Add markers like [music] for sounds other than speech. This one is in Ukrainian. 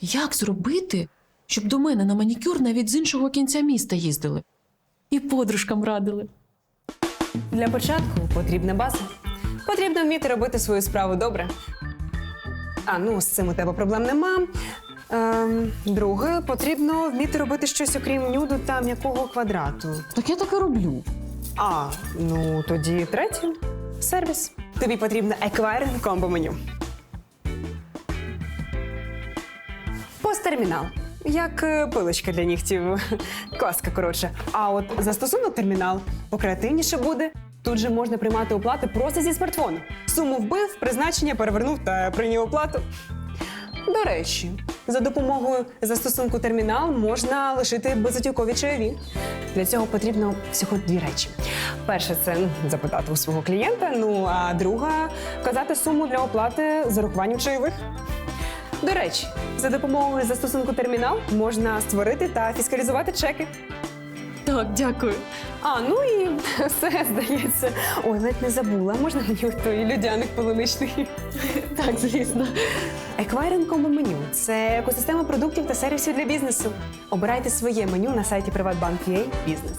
Як зробити, щоб до мене на манікюр навіть з іншого кінця міста їздили? І подружкам радили. Для початку потрібна база. Потрібно вміти робити свою справу добре. А ну, з цим у тебе проблем нема. Ем, друге, потрібно вміти робити щось окрім нюду та м'якого квадрату. Так я так і роблю. А, ну тоді третє сервіс. Тобі потрібно еквайринг комбо меню. Посттермінал. Як е, пилочка для нігтів. [laughs] Коска, коротше. А от застосунок термінал покреативніше буде. Тут же можна приймати оплати просто зі смартфону. Суму вбив, призначення перевернув та прийняв оплату. До речі, за допомогою застосунку термінал можна лишити безготівкові чайові. Для цього потрібно всього дві речі. Перше це запитати у свого клієнта. Ну а друга вказати суму для оплати з урахуванням чайових. До речі, за допомогою застосунку термінал можна створити та фіскалізувати чеки. Так, дякую. А, ну і [laughs] все здається. Ой, ледь не забула. Можна мені той людяник полуничний? [laughs] Так, звісно. Еквайринг Combo меню це екосистема продуктів та сервісів для бізнесу. Обирайте своє меню на сайті PrivatBank.ua Бізнес.